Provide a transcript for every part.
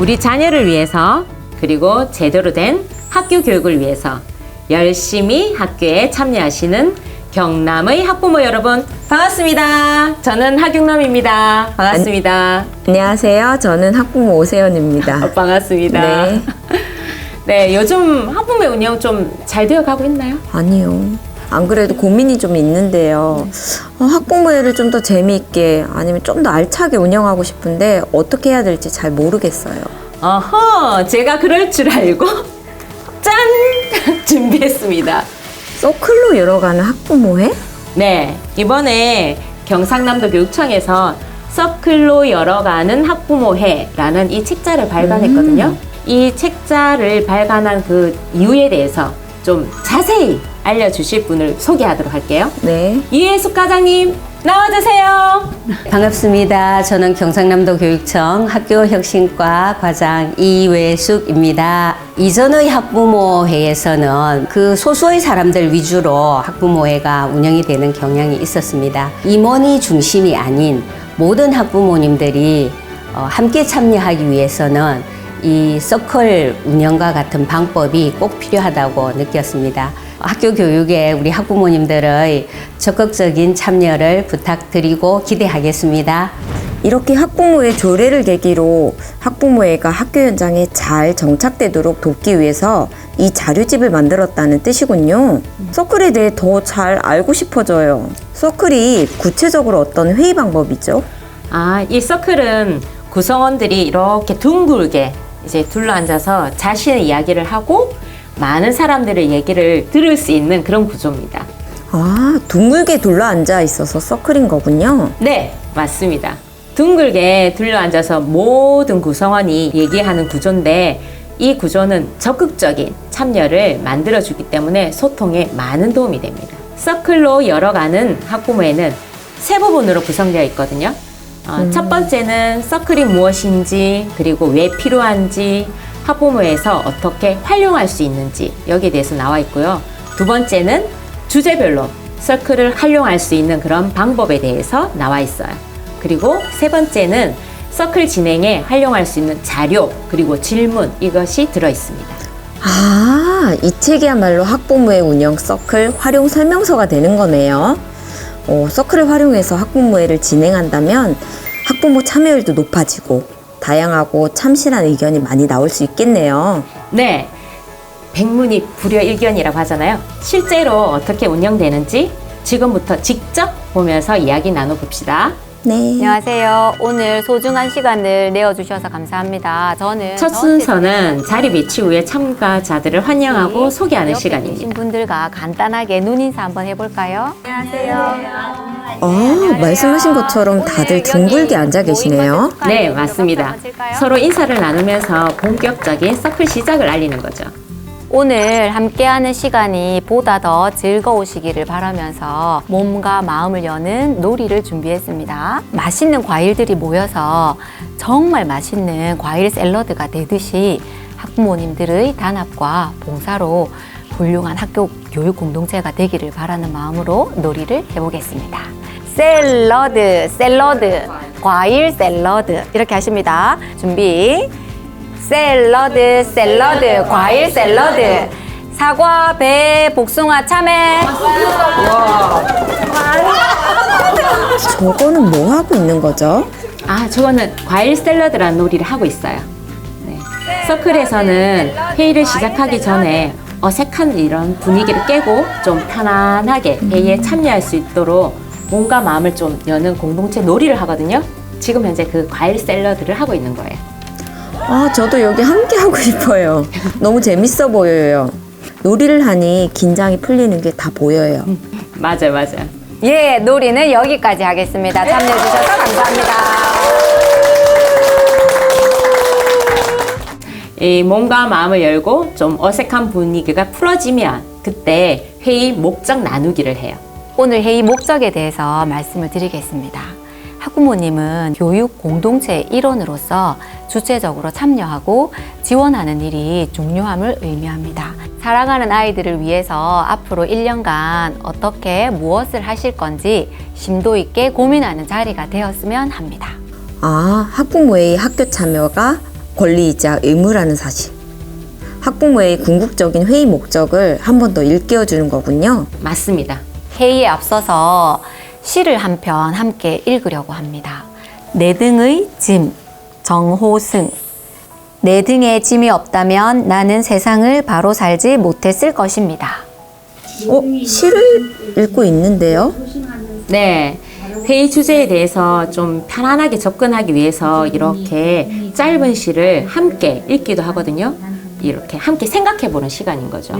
우리 자녀를 위해서 그리고 제대로 된 학교 교육을 위해서 열심히 학교에 참여하시는 경남의 학부모 여러분 반갑습니다. 저는 하경남입니다. 반갑습니다. 안녕하세요. 저는 학부모 오세연입니다. 어, 반갑습니다. 네. 네, 요즘 학부모 운영 좀 잘 되어 가고 있나요? 아니요. 안 그래도 고민이 좀 있는데요. 어, 학부모회를 좀 더 재미있게 아니면 좀 더 알차게 운영하고 싶은데 어떻게 해야 될지 잘 모르겠어요. 어허, 제가 그럴 줄 알고 짠 준비했습니다. 서클로 열어가는 학부모회? 네, 이번에 경상남도 교육청에서 서클로 열어가는 학부모회라는 이 책자를 발간했거든요. 이 책자를 발간한 그 이유에 대해서 좀 자세히 알려주실 분을 소개하도록 할게요. 네. 이혜숙 과장님 나와주세요. 반갑습니다. 저는 경상남도 교육청 학교혁신과 과장 이외숙입니다. 이전의 학부모회에서는 그 소수의 사람들 위주로 학부모회가 운영이 되는 경향이 있었습니다. 임원이 중심이 아닌 모든 학부모님들이 어, 함께 참여하기 위해서는 이 서클 운영과 같은 방법이 꼭 필요하다고 느꼈습니다. 학교 교육에 우리 학부모님들의 적극적인 참여를 부탁드리고 기대하겠습니다. 이렇게 학부모회 조례를 계기로 학부모회가 학교 현장에 잘 정착되도록 돕기 위해서 이 자료집을 만들었다는 뜻이군요. 서클에 대해 더 잘 알고 싶어져요. 서클이 구체적으로 어떤 회의 방법이죠? 아, 이 서클은 구성원들이 이렇게 둥글게 이제 둘러앉아서 자신의 이야기를 하고 많은 사람들의 얘기를 들을 수 있는 그런 구조입니다. 아, 둥글게 둘러앉아 있어서 서클인 거군요. 네, 맞습니다. 둥글게 둘러앉아서 모든 구성원이 얘기하는 구조인데 이 구조는 적극적인 참여를 만들어주기 때문에 소통에 많은 도움이 됩니다. 서클로 열어가는 학부모회는 세 부분으로 구성되어 있거든요. 어, 첫 번째는 서클이 무엇인지 그리고 왜 필요한지 학부모에서 어떻게 활용할 수 있는지 여기에 대해서 나와 있고요. 두 번째는 주제별로 서클을 활용할 수 있는 그런 방법에 대해서 나와 있어요. 그리고 세 번째는 서클 진행에 활용할 수 있는 자료 그리고 질문 이것이 들어 있습니다. 아, 이 책이야말로 학부모회 운영 서클 활용 설명서가 되는 거네요. 어, 서클을 활용해서 학부모회를 진행한다면 학부모 참여율도 높아지고 다양하고 참신한 의견이 많이 나올 수 있겠네요. 네. 백문이 불여일견이라고 하잖아요. 실제로 어떻게 운영되는지 지금부터 직접 보면서 이야기 나눠봅시다. 네. 안녕하세요. 오늘 소중한 시간을 내어주셔서 감사합니다. 저는 첫 순서는 자리 배치 후에 참가자들을 환영하고 소개하는 옆에 계신 시간입니다. 분들과 간단하게 눈 인사 한번 해볼까요? 아, 말씀하신 것처럼 다들 둥글게 앉아 계시네요. 네, 맞습니다. 서로 인사를 나누면서 본격적인 서클 시작을 알리는 거죠. 오늘 함께하는 시간이 보다 더 즐거우시기를 바라면서 몸과 마음을 여는 놀이를 준비했습니다. 맛있는 과일들이 모여서 정말 맛있는 과일 샐러드가 되듯이 학부모님들의 단합과 봉사로 훌륭한 학교 교육 공동체가 되기를 바라는 마음으로 놀이를 해보겠습니다. 샐러드, 샐러드, 과일 샐러드 이렇게 하십니다. 준비. 샐러드, 샐러드, 과일 샐러드. 사과, 배, 복숭아, 참외. 저거는 뭐 하고 있는 거죠? 아, 저거는 과일 샐러드라는 놀이를 하고 있어요. 네. 서클에서는 회의를 시작하기 전에 어색한 이런 분위기를 깨고 좀 편안하게 회의에 참여할 수 있도록 몸과 마음을 좀 여는 공동체 놀이를 하거든요. 지금 현재 그 과일 샐러드를 하고 있는 거예요. 아, 저도 여기 함께 하고 싶어요. 너무 재밌어 보여요. 놀이를 하니 긴장이 풀리는 게 다 보여요. 맞아요, 맞아요. 예, 놀이는 여기까지 하겠습니다. 참여해주셔서 감사합니다. 이 몸과 마음을 열고 좀 어색한 분위기가 풀어지면 그때 회의 목적 나누기를 해요. 오늘 회의 목적에 대해서 말씀을 드리겠습니다. 학부모님은 교육 공동체의 일원으로서 주체적으로 참여하고 지원하는 일이 중요함을 의미합니다. 사랑하는 아이들을 위해서 앞으로 1년간 어떻게 무엇을 하실 건지 심도 있게 고민하는 자리가 되었으면 합니다. 아, 학부모의 학교 참여가 권리이자 의무라는 사실. 학부모의 궁극적인 회의 목적을 한 번 더 일깨워 주는 거군요. 맞습니다. 회의에 앞서서 시를 한 편 함께 읽으려고 합니다. 내 등의 짐, 정호승. 내 등에 짐이 없다면 나는 세상을 바로 살지 못했을 것입니다. 어, 시를 읽고 있는데요. 네. 회의 주제에 대해서 좀 편안하게 접근하기 위해서 이렇게 짧은 시를 함께 읽기도 하거든요. 이렇게 함께 생각해 보는 시간인 거죠.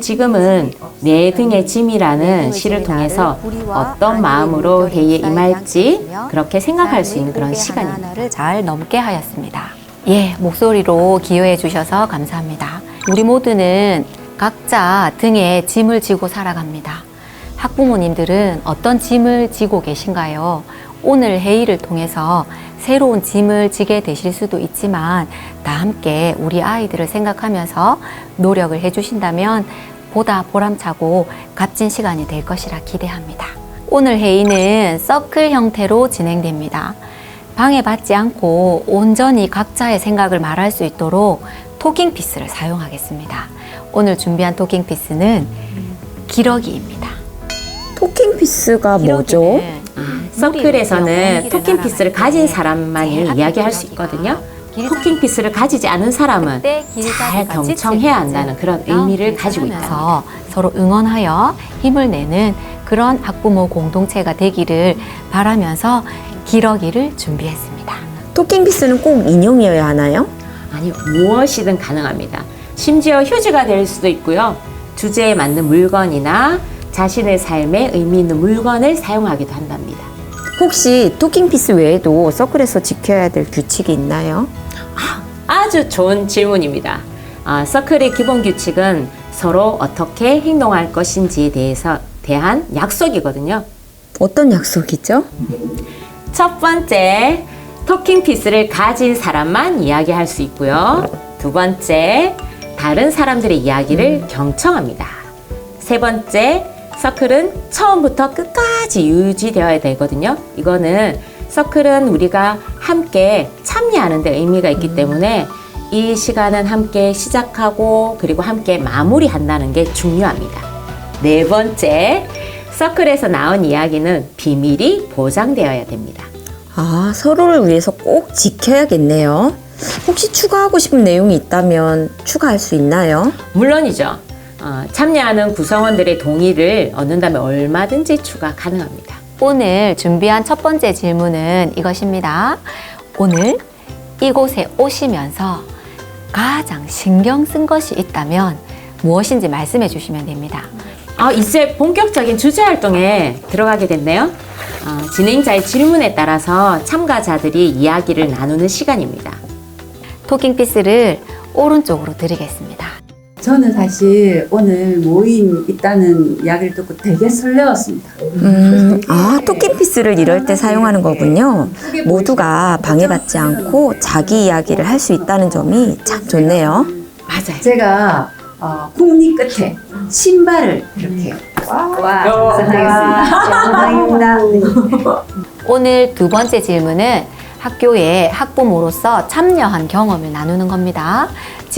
지금은 내 등의 짐이라는 시를 통해서 어떤 마음으로 회의에 임할지 그렇게 생각할 수 있는 그런 시간입니다. 잘 넘게 하였습니다. 예, 목소리로 기여해 주셔서 감사합니다. 우리 모두는 각자 등에 짐을 지고 살아갑니다. 학부모님들은 어떤 짐을 지고 계신가요? 오늘 회의를 통해서 새로운 짐을 지게 되실 수도 있지만 다 함께 우리 아이들을 생각하면서 노력을 해주신다면 보다 보람차고 값진 시간이 될 것이라 기대합니다. 오늘 회의는 서클 형태로 진행됩니다. 방해받지 않고 온전히 각자의 생각을 말할 수 있도록 토킹 피스를 사용하겠습니다. 오늘 준비한 토킹 피스는 기러기입니다. 토킹 피스가 뭐죠? 서클에서는 토킹 피스를 가진 사람만이 이야기할 수 있거든요. 토킹 피스를 가지지 않은 사람은 잘 경청해야 한다는 그런 의미를 가지고 있다. 있다. 서로 응원하여 힘을 내는 그런 학부모 공동체가 되기를 바라면서 기러기를 준비했습니다. 토킹 피스는 꼭 인형이어야 하나요? 아니 무엇이든 가능합니다. 심지어 휴지가 될 수도 있고요. 주제에 맞는 물건이나 자신의 삶에 의미 있는 물건을 사용하기도 한답니다. 혹시 토킹 피스 외에도 서클에서 지켜야 될 규칙이 있나요? 아주 좋은 질문입니다. 아, 서클의 기본 규칙은 서로 어떻게 행동할 것인지에 대해서 대한 약속이거든요. 어떤 약속이죠? 첫 번째, 토킹 피스를 가진 사람만 이야기할 수 있고요. 두 번째, 다른 사람들의 이야기를 경청합니다. 세 번째, 서클은 처음부터 끝까지 유지되어야 되거든요. 이거는 서클은 우리가 함께 참여하는 데 의미가 있기 때문에 이 시간은 함께 시작하고 그리고 함께 마무리한다는 게 중요합니다. 네 번째, 서클에서 나온 이야기는 비밀이 보장되어야 됩니다. 아, 서로를 위해서 꼭 지켜야겠네요. 혹시 추가하고 싶은 내용이 있다면 추가할 수 있나요? 물론이죠. 어, 참여하는 구성원들의 동의를 얻는다면 얼마든지 추가 가능합니다. 오늘 준비한 첫 번째 질문은 이것입니다. 오늘 이곳에 오시면서 가장 신경 쓴 것이 있다면 무엇인지 말씀해 주시면 됩니다. 아, 이제 본격적인 주제 활동에 들어가게 됐네요. 어, 진행자의 질문에 따라서 참가자들이 이야기를 나누는 시간입니다. 토킹 피스를 오른쪽으로 드리겠습니다. 저는 사실 오늘 모임 있다는 이야기를 듣고 되게 설레었습니다. 음, 아, 토킹 피스를 이럴 때 사용하는 거군요. 모두가 방해받지 않고 자기 이야기를 할 수 있다는 점이 참 좋네요. 맞아요. 제가 어, 국리 끝에 신발을 이렇게 와, 선생님입니다. 오늘 두 번째 질문은 학교에 학부모로서 참여한 경험을 나누는 겁니다.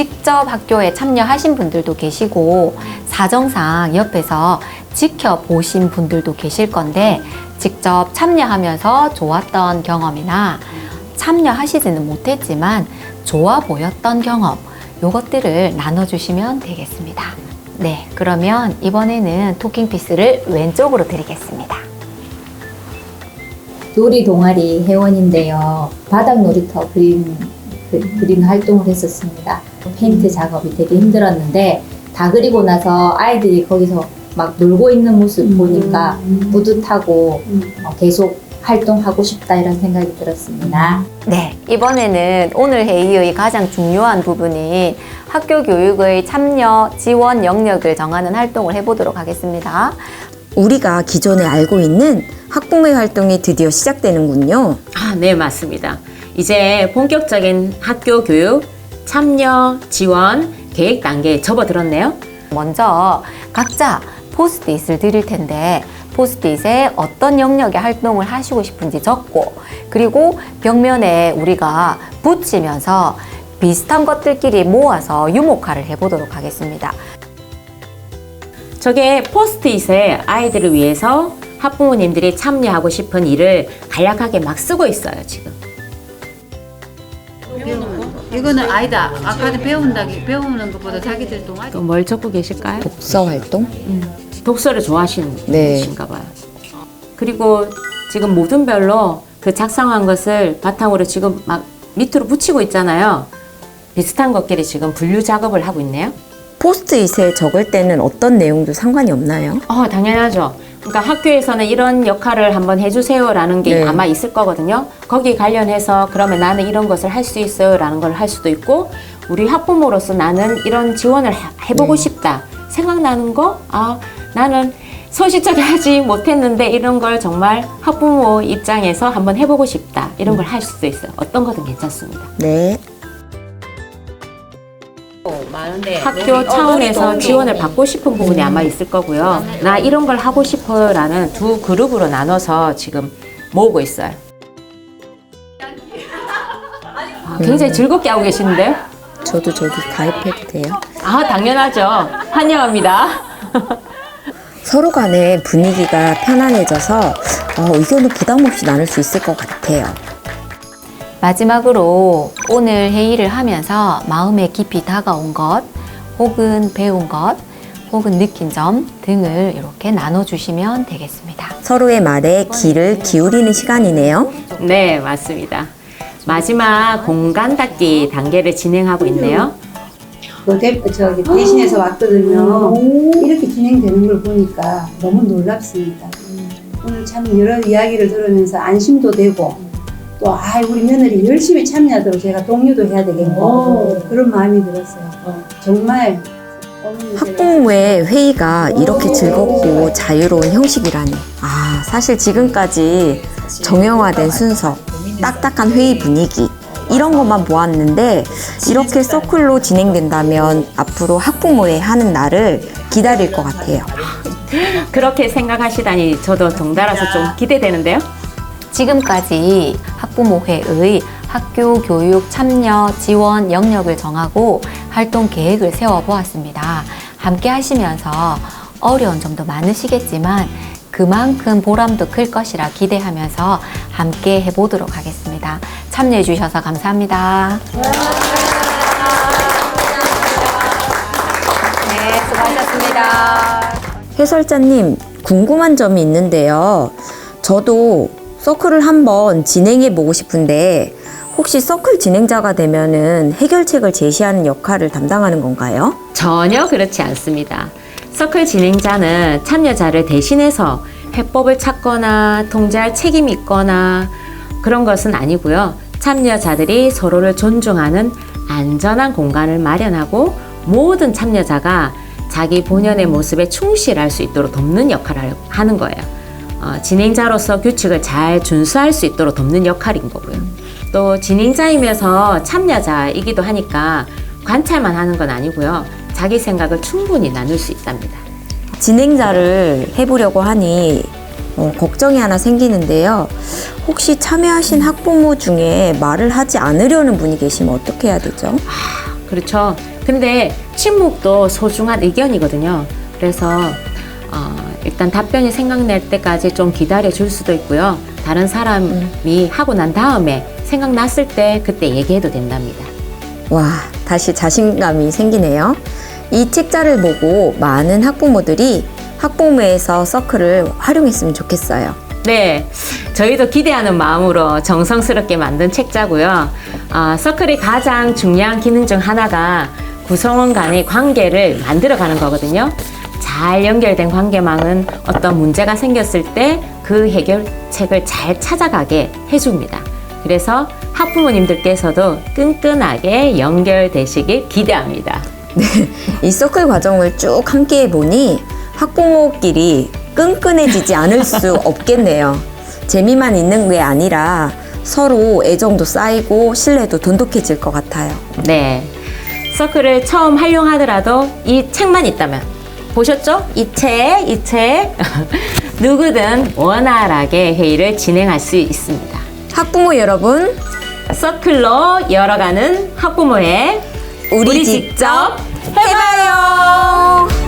직접 학교에 참여하신 분들도 계시고 사정상 옆에서 지켜보신 분들도 계실 건데 직접 참여하면서 좋았던 경험이나 참여하시지는 못했지만 좋아 보였던 경험 요것들을 나눠주시면 되겠습니다. 네, 그러면 이번에는 토킹 피스를 왼쪽으로 드리겠습니다. 놀이 동아리 회원인데요. 바닥 놀이터 그림, 그, 그림 활동을 했었습니다. 페인트 작업이 되게 힘들었는데 다 그리고 나서 아이들이 거기서 막 놀고 있는 모습 보니까 뿌듯하고 어, 계속 활동하고 싶다 이런 생각이 들었습니다. 네, 이번에는 오늘 회의의 가장 중요한 부분인 학교 교육의 참여, 지원 영역을 정하는 활동을 해보도록 하겠습니다. 우리가 기존에 알고 있는 학부모의 활동이 드디어 시작되는군요. 아, 네, 맞습니다. 이제 본격적인 학교 교육, 참여, 지원, 계획 단계에 접어들었네요. 먼저 각자 포스트잇을 드릴 텐데 포스트잇에 어떤 영역의 활동을 하시고 싶은지 적고 그리고 벽면에 우리가 붙이면서 비슷한 것들끼리 모아서 유목화를 해보도록 하겠습니다. 저게 포스트잇에 아이들을 위해서 학부모님들이 참여하고 싶은 일을 간략하게 막 쓰고 있어요, 지금. 이거는 아니다. 아까는 배운다기 배우는 것보다 자기들 동아리. 또 뭘 적고 계실까요? 독서 활동? 독서를 좋아하시는 네. 분이신가 봐요. 그리고 지금 모든 별로 그 작성한 것을 바탕으로 지금 막 밑으로 붙이고 있잖아요. 비슷한 것끼리 지금 분류 작업을 하고 있네요. 포스트잇에 적을 때는 어떤 내용도 상관이 없나요? 어, 당연하죠. 그러니까 학교에서는 이런 역할을 한번 해주세요라는 게 네. 아마 있을 거거든요. 거기 관련해서 그러면 나는 이런 것을 할 수 있어요라는 걸 할 수도 있고 우리 학부모로서 나는 이런 지원을 하- 해보고 네. 싶다 생각나는 거, 아 나는 소시적에 하지 못했는데 이런 걸 정말 학부모 입장에서 한번 해보고 싶다 이런 걸 할 수도 있어요. 어떤 거든 괜찮습니다. 네. 학교 차원에서 지원을 받고 싶은 부분이 아마 있을 거고요. 나 이런 걸 하고 싶어라는 두 그룹으로 나눠서 지금 모으고 있어요. 아, 굉장히 즐겁게 하고 계시는데요? 저도 저기 가입해도 돼요? 아, 당연하죠. 환영합니다. 서로 간의 분위기가 편안해져서 어, 의견을 부담 없이 나눌 수 있을 것 같아요. 마지막으로 오늘 회의를 하면서 마음에 깊이 다가온 것, 혹은 배운 것, 혹은 느낀 점 등을 이렇게 나눠주시면 되겠습니다. 서로의 말에 귀를 기울이는 시간이네요. 네, 맞습니다. 마지막 공간 닫기 단계를 진행하고 있네요. 그 대, 저기 대신해서 왔거든요. 이렇게 진행되는 걸 보니까 너무 놀랍습니다. 오늘 참 여러 이야기를 들으면서 안심도 되고 또 아, 우리 며느리 열심히 참여하도록 제가 동료도 해야 되겠고 그런 마음이 들었어요. 정말 어머니 제가 학부모의 회의가 이렇게 즐겁고 자유로운 형식이라니. 아, 사실 지금까지 정형화된 순서, 딱딱한 회의 분위기, 이런 것만 보았는데, 이렇게 서클로 진행된다면 앞으로 학부모회 하는 날을 기다릴 것 같아요. 그렇게 생각하시다니 저도 덩달아서 좀 기대되는데요. 지금까지 학부모회의 학교 교육 참여 지원 영역을 정하고 활동 계획을 세워보았습니다. 함께 하시면서 어려운 점도 많으시겠지만 그만큼 보람도 클 것이라 기대하면서 함께 해보도록 하겠습니다. 참여해 주셔서 감사합니다. 네, 수고하셨습니다. 해설자님, 궁금한 점이 있는데요. 저도 서클을 한번 진행해 보고 싶은데, 혹시 서클 진행자가 되면은 해결책을 제시하는 역할을 담당하는 건가요? 전혀 그렇지 않습니다. 서클 진행자는 참여자를 대신해서 해법을 찾거나 통제할 책임이 있거나 그런 것은 아니고요. 참여자들이 서로를 존중하는 안전한 공간을 마련하고 모든 참여자가 자기 본연의 모습에 충실할 수 있도록 돕는 역할을 하는 거예요. 어, 진행자로서 규칙을 잘 준수할 수 있도록 돕는 역할인 거고요. 또 진행자이면서 참여자이기도 하니까 관찰만 하는 건 아니고요. 자기 생각을 충분히 나눌 수 있답니다. 진행자를 해보려고 하니 어, 걱정이 하나 생기는데요. 혹시 참여하신 학부모 중에 말을 하지 않으려는 분이 계시면 어떻게 해야 되죠? 그렇죠. 근데 침묵도 소중한 의견이거든요. 그래서 어, 일단 답변이 생각날 때까지 좀 기다려 줄 수도 있고요. 다른 사람이 하고 난 다음에 생각났을 때 그때 얘기해도 된답니다. 와, 다시 자신감이 생기네요. 이 책자를 보고 많은 학부모들이 학부모에서 서클을 활용했으면 좋겠어요. 네, 저희도 기대하는 마음으로 정성스럽게 만든 책자고요. 아, 서클의 가장 중요한 기능 중 하나가 구성원 간의 관계를 만들어가는 거거든요. 잘 연결된 관계망은 어떤 문제가 생겼을 때 그 해결책을 잘 찾아가게 해줍니다. 그래서 학부모님들께서도 끈끈하게 연결되시길 기대합니다. 이 서클 과정을 쭉 함께 해보니 학부모끼리 끈끈해지지 않을 수 없겠네요. 재미만 있는 게 아니라 서로 애정도 쌓이고 신뢰도 돈독해질 것 같아요. 네. 서클을 처음 활용하더라도 이 책만 있다면 보셨죠? 이 책, 이 책. 누구든 원활하게 회의를 진행할 수 있습니다. 학부모 여러분, 서클로 열어가는 학부모의 우리 직접 해봐요.